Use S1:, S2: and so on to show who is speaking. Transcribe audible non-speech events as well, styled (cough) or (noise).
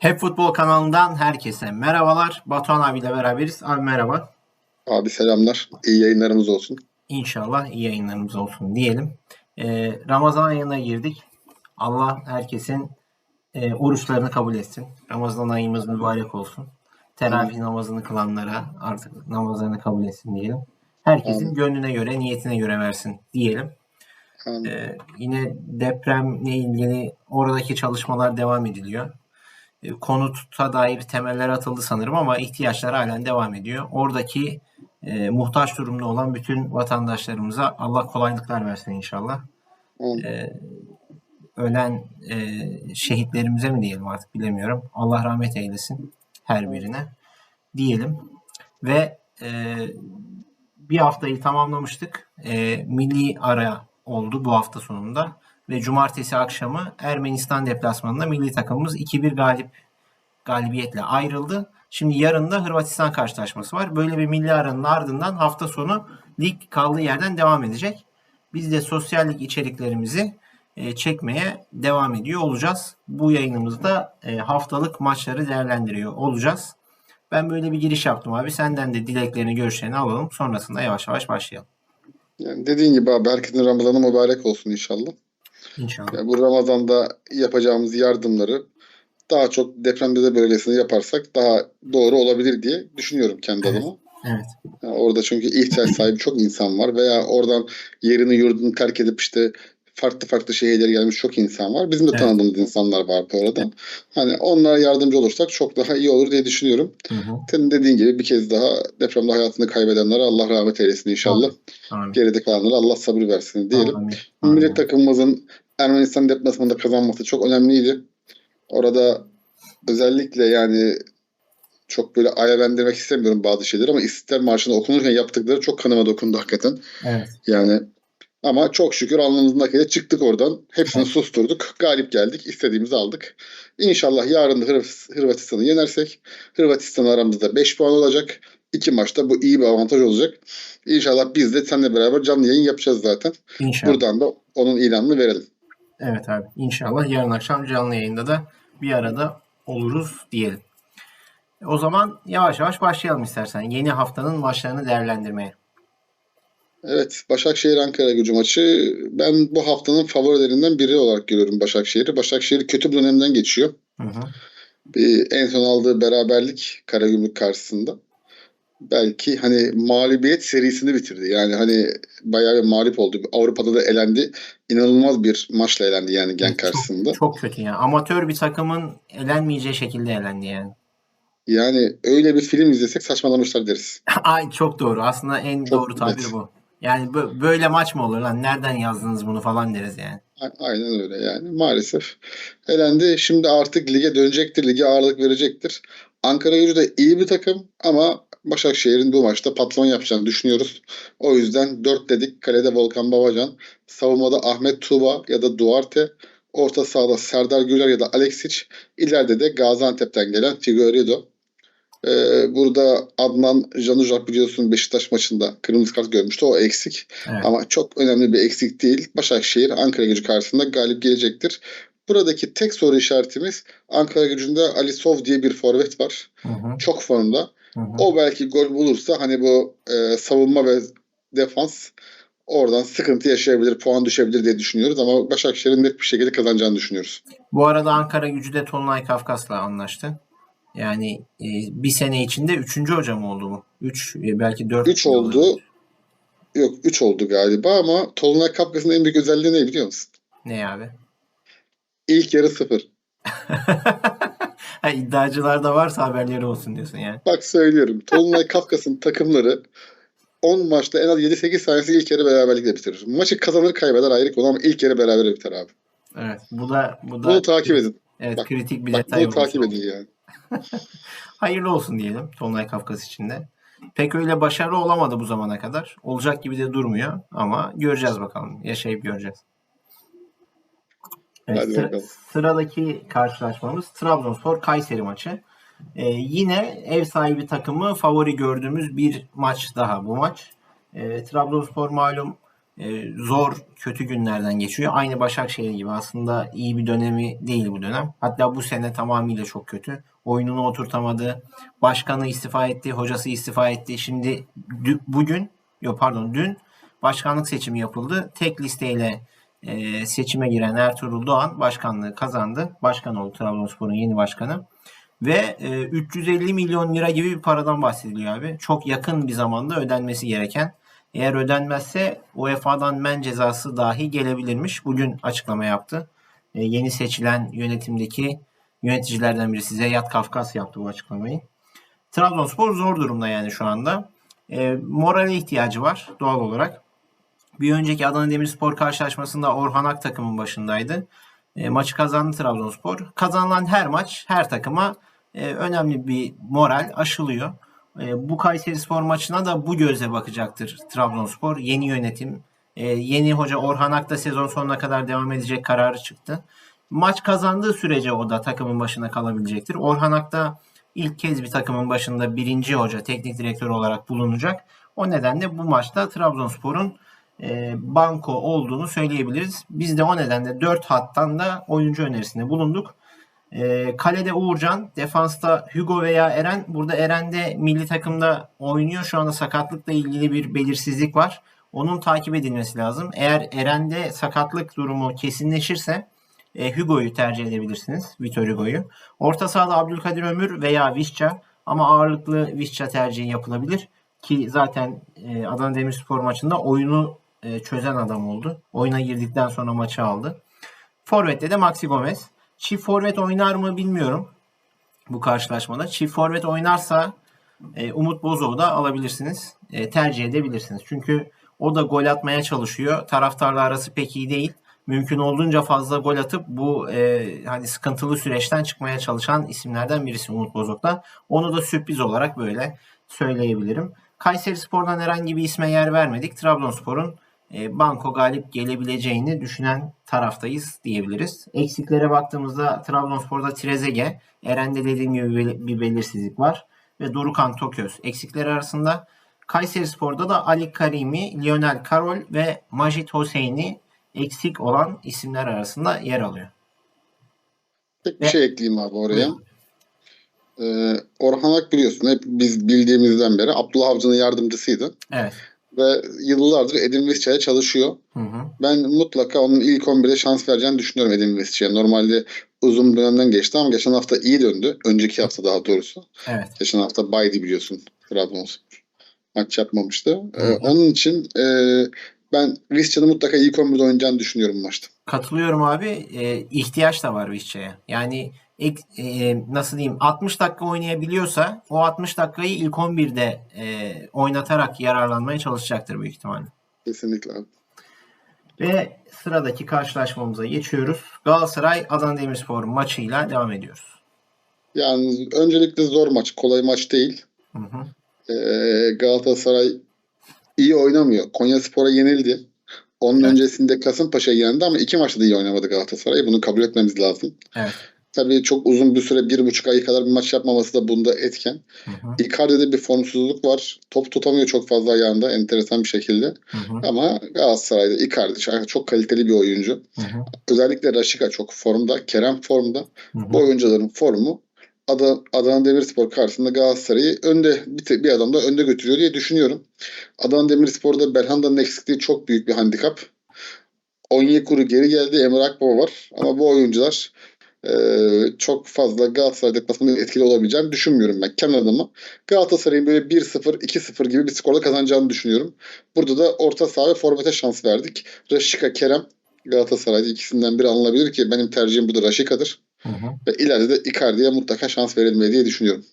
S1: Hep Futbol kanalından herkese merhabalar. Batuhan abiyle beraberiz. Abi merhaba.
S2: Abi selamlar. İyi yayınlarımız olsun.
S1: İnşallah iyi yayınlarımız olsun diyelim. Ee, Ramazan ayına girdik. Allah herkesin e, oruçlarını kabul etsin. Ramazan ayımız mübarek olsun. Teravih namazını kılanlara artık namazlarını kabul etsin diyelim. Herkesin
S2: Amin.
S1: gönlüne göre, niyetine göre versin diyelim.
S2: Amin.
S1: Ee, yine depremle ilgili oradaki çalışmalar devam ediliyor. Ee, konuta dair temeller atıldı sanırım ama ihtiyaçlar halen devam ediyor. Oradaki e, muhtaç durumda olan bütün vatandaşlarımıza Allah kolaylıklar versin inşallah. Ee, ölen e, şehitlerimize mi diyelim artık bilemiyorum. Allah rahmet eylesin her birine diyelim. Ve e, bir haftayı tamamlamıştık. E, milli ara oldu bu hafta sonunda. Ve cumartesi akşamı Ermenistan deplasmanında milli takımımız 2-1 galip galibiyetle ayrıldı. Şimdi yarın da Hırvatistan karşılaşması var. Böyle bir milli aranın ardından hafta sonu lig kaldığı yerden devam edecek. Biz de sosyallik içeriklerimizi e, çekmeye devam ediyor olacağız. Bu yayınımızda e, haftalık maçları değerlendiriyor olacağız. Ben böyle bir giriş yaptım abi. Senden de dileklerini, görüşlerini alalım. Sonrasında yavaş yavaş başlayalım.
S2: Yani dediğin gibi abi herkesin Ramazan'ı mübarek olsun inşallah.
S1: İnşallah.
S2: Yani bu Ramazan'da yapacağımız yardımları daha çok depremde bölgesinde yaparsak daha doğru olabilir diye düşünüyorum kendi
S1: Evet.
S2: adıma.
S1: Evet.
S2: Yani orada çünkü ihtiyaç sahibi çok insan var veya oradan yerini yurdunu terk edip işte farklı farklı şehirlere gelmiş çok insan var. Bizim de
S1: Evet.
S2: tanıdığımız insanlar var bu arada. Hani onlara yardımcı olursak çok daha iyi olur diye düşünüyorum.
S1: Hı hı.
S2: Senin dediğin gibi bir kez daha depremde hayatını kaybedenlere Allah rahmet eylesin inşallah.
S1: Amin.
S2: Geride kalanlara Allah sabır versin diyelim.
S1: Amin.
S2: Milli
S1: Amin.
S2: takımımızın Ermenistan deplasmanında kazanması çok önemliydi. Orada özellikle yani çok böyle ayarlendirmek istemiyorum bazı şeyleri ama İstiklal Marşı'nda okunurken yaptıkları çok kanıma dokundu hakikaten.
S1: Evet.
S2: Yani ama çok şükür alnımızın akıyla çıktık oradan. Hepsini susturduk. Galip geldik. istediğimizi aldık. İnşallah yarın da Hırv- Hırvatistan'ı yenersek Hırvatistan aramızda 5 puan olacak. İki maçta bu iyi bir avantaj olacak. İnşallah biz de seninle beraber canlı yayın yapacağız zaten.
S1: İnşallah.
S2: Buradan da onun ilanını verelim.
S1: Evet abi. İnşallah yarın akşam canlı yayında da bir arada oluruz diyelim. O zaman yavaş yavaş başlayalım istersen. Yeni haftanın maçlarını değerlendirmeye.
S2: Evet, Başakşehir Ankara gücü maçı. Ben bu haftanın favorilerinden biri olarak görüyorum Başakşehir'i. Başakşehir kötü bir dönemden geçiyor.
S1: Hı hı.
S2: Bir, en son aldığı beraberlik Karagümrük karşısında. Belki hani mağlubiyet serisini bitirdi. Yani hani bayağı bir mağlup oldu. Avrupa'da da elendi. İnanılmaz bir maçla elendi yani Genk karşısında.
S1: Çok kötü yani. Amatör bir takımın elenmeyeceği şekilde elendi yani.
S2: Yani öyle bir film izlesek saçmalamışlar deriz. (laughs)
S1: Ay çok doğru. Aslında en
S2: Çok
S1: doğru tabir
S2: net.
S1: bu. Yani bö- böyle maç mı olur lan? Nereden yazdınız bunu falan deriz yani.
S2: Aynen öyle yani maalesef. Elendi. Şimdi artık lige dönecektir. Lige ağırlık verecektir. Ankara gücü de iyi bir takım ama Başakşehir'in bu maçta patron yapacağını düşünüyoruz. O yüzden 4 dedik. Kalede Volkan Babacan. Savunmada Ahmet Tuğba ya da Duarte. Orta sahada Serdar Güler ya da Alexic. İleride de Gaziantep'ten gelen Figueiredo. Ee, burada Adnan Januzaj biliyorsun Beşiktaş maçında kırmızı kart görmüştü. O eksik.
S1: Evet.
S2: Ama çok önemli bir eksik değil. Başakşehir Ankara gücü karşısında galip gelecektir. Buradaki tek soru işaretimiz Ankara gücünde Ali Sov diye bir forvet var.
S1: Hı hı,
S2: Çok formda.
S1: hı hı.
S2: O belki gol bulursa hani bu e, savunma ve defans oradan sıkıntı yaşayabilir, puan düşebilir diye düşünüyoruz ama Başakşehir'in net bir şekilde kazanacağını düşünüyoruz.
S1: Bu arada Ankara gücü de Tolunay Kafkas'la anlaştı. Yani e, bir sene içinde üçüncü hoca mı oldu bu? Üç, e, belki dört.
S2: 3 oldu. Yok 3 oldu galiba ama Tolunay Kapkası'nın en büyük özelliği ne biliyor musun?
S1: Ne abi?
S2: İlk yarı sıfır. (laughs)
S1: ha, iddiacılar da varsa haberleri olsun diyorsun yani.
S2: Bak söylüyorum. Tolunay Kafkas'ın takımları 10 maçta en az 7-8 tanesi ilk yarı beraberlikle bitirir. Maçı kazanır kaybeder ayrı konu ama ilk yarı beraber biter abi.
S1: Evet. Bu da bu da
S2: Bunu takip edin.
S1: Evet,
S2: Bak-
S1: kritik bir
S2: Bak
S1: detay
S2: bunu takip edin yani. (laughs)
S1: Hayırlı olsun diyelim Tolunay Kafkas için de. Pek öyle başarılı olamadı bu zamana kadar. Olacak gibi de durmuyor ama göreceğiz bakalım. Yaşayıp göreceğiz. Evet,
S2: Hadi bakalım.
S1: sıradaki karşılaşmamız Trabzonspor Kayseri maçı. Ee, yine ev sahibi takımı favori gördüğümüz bir maç daha bu maç. Ee, Trabzonspor malum e, zor, kötü günlerden geçiyor. Aynı Başakşehir gibi aslında iyi bir dönemi değil bu dönem. Hatta bu sene tamamıyla çok kötü. Oyununu oturtamadı. Başkanı istifa etti, hocası istifa etti. Şimdi bugün, yok pardon dün başkanlık seçimi yapıldı. Tek listeyle e, seçime giren Ertuğrul Doğan başkanlığı kazandı. Başkan oldu Trabzonspor'un yeni başkanı. Ve e, 350 milyon lira gibi bir paradan bahsediliyor abi. Çok yakın bir zamanda ödenmesi gereken. Eğer ödenmezse UEFA'dan men cezası dahi gelebilirmiş. Bugün açıklama yaptı. E, yeni seçilen yönetimdeki yöneticilerden birisi Zeyyat Kafkas yaptı bu açıklamayı. Trabzonspor zor durumda yani şu anda. E, morale ihtiyacı var doğal olarak. Bir önceki Adana Demirspor karşılaşmasında Orhan Ak takımın başındaydı. E, maçı kazandı Trabzonspor. Kazanılan her maç her takıma e, önemli bir moral aşılıyor. E, bu Kayserispor maçına da bu gözle bakacaktır Trabzonspor. Yeni yönetim, e, yeni hoca Orhan Ak da sezon sonuna kadar devam edecek kararı çıktı. Maç kazandığı sürece o da takımın başına kalabilecektir. Orhan Ak da ilk kez bir takımın başında birinci hoca, teknik direktör olarak bulunacak. O nedenle bu maçta Trabzonspor'un e, banko olduğunu söyleyebiliriz. Biz de o nedenle 4 hattan da oyuncu önerisinde bulunduk. E, kalede Uğurcan, defansta Hugo veya Eren. Burada Eren de milli takımda oynuyor. Şu anda sakatlıkla ilgili bir belirsizlik var. Onun takip edilmesi lazım. Eğer Eren'de sakatlık durumu kesinleşirse e, Hugo'yu tercih edebilirsiniz. Vitor Hugo'yu. Orta sahada Abdülkadir Ömür veya Visca ama ağırlıklı Visca tercihi yapılabilir. Ki zaten e, Adana Demirspor maçında oyunu e, çözen adam oldu. Oyuna girdikten sonra maçı aldı. Forvet'te de Maxi Gomez. Çift forvet oynar mı bilmiyorum bu karşılaşmada. Çift forvet oynarsa e, Umut Bozov'u da alabilirsiniz. E, tercih edebilirsiniz. Çünkü o da gol atmaya çalışıyor. Taraftarla arası pek iyi değil. Mümkün olduğunca fazla gol atıp bu e, hani sıkıntılı süreçten çıkmaya çalışan isimlerden birisi Umut Bozok da. Onu da sürpriz olarak böyle söyleyebilirim. Kayseri Spor'dan herhangi bir isme yer vermedik. Trabzonspor'un banko galip gelebileceğini düşünen taraftayız diyebiliriz. Eksiklere baktığımızda Trabzonspor'da Trezege, Eren'de dediğim gibi bir- belirsizlik var ve Dorukan Toköz eksikler arasında. Kayseri Spor'da da Ali Karimi, Lionel Karol ve Majit Hosseini eksik olan isimler arasında yer alıyor.
S2: Tek bir
S1: Ve-
S2: şey ekleyeyim abi oraya. Ee, Orhan Ak biliyorsun hep biz bildiğimizden beri Abdullah Avcı'nın yardımcısıydı.
S1: Evet.
S2: Ve yıllardır Edin Visca'ya çalışıyor.
S1: Hı hı.
S2: Ben mutlaka onun ilk 11'de şans vereceğini düşünüyorum Edin Visca'ya. Normalde uzun dönemden geçti ama geçen hafta iyi döndü. Önceki hafta daha doğrusu.
S1: Evet.
S2: Geçen hafta baydı biliyorsun Trabzonspor. Maç yapmamıştı. Ee,
S1: Hı hı.
S2: onun için e, ben Visca'nın mutlaka ilk 11'de oynayacağını düşünüyorum maçta.
S1: Katılıyorum abi. E, ihtiyaç da var Vişça'ya. Yani e, nasıl diyeyim 60 dakika oynayabiliyorsa o 60 dakikayı ilk 11'de e, oynatarak yararlanmaya çalışacaktır büyük ihtimalle.
S2: Kesinlikle.
S1: Ve sıradaki karşılaşmamıza geçiyoruz. Galatasaray Adana Demirspor maçıyla devam ediyoruz.
S2: Yani öncelikle zor maç. Kolay maç değil.
S1: Hı hı.
S2: Ee, Galatasaray iyi oynamıyor. Konyaspor'a yenildi. Onun
S1: Evet.
S2: öncesinde Kasımpaşa yendi ama iki maçta da iyi oynamadı Galatasaray. Bunu kabul etmemiz lazım.
S1: Evet.
S2: Tabii çok uzun bir süre, bir buçuk ay kadar bir maç yapmaması da bunda etken.
S1: Hı hı.
S2: Icardi'de bir formsuzluk var. Top tutamıyor çok fazla ayağında enteresan bir şekilde.
S1: Hı hı.
S2: Ama Galatasaray'da Icardi çok- kaliteli bir oyuncu.
S1: Hı hı.
S2: Özellikle Raşika çok formda. Kerem formda.
S1: Hı hı.
S2: Bu oyuncuların formu Adana, Adana Demirspor karşısında Galatasaray'ı önde bir, te- bir adam da önde götürüyor diye düşünüyorum. Adana Demirspor'da Belhanda'nın eksikliği çok büyük bir handikap. Onyekuru geri geldi. Emre Akbaba var. Ama bu oyuncular e, çok fazla Galatasaray deplasmanında etkili olabileceğini düşünmüyorum ben. Kendi adıma Galatasaray'ın böyle 1-0, 2-0 gibi bir skorla kazanacağını düşünüyorum. Burada da orta saha ve forvete şans verdik. Raşika, Kerem Galatasaray'da ikisinden biri alınabilir ki benim tercihim burada Raşika'dır.
S1: Hı hı.
S2: Ve ileride de Icardi'ye mutlaka şans verilmeli diye düşünüyorum.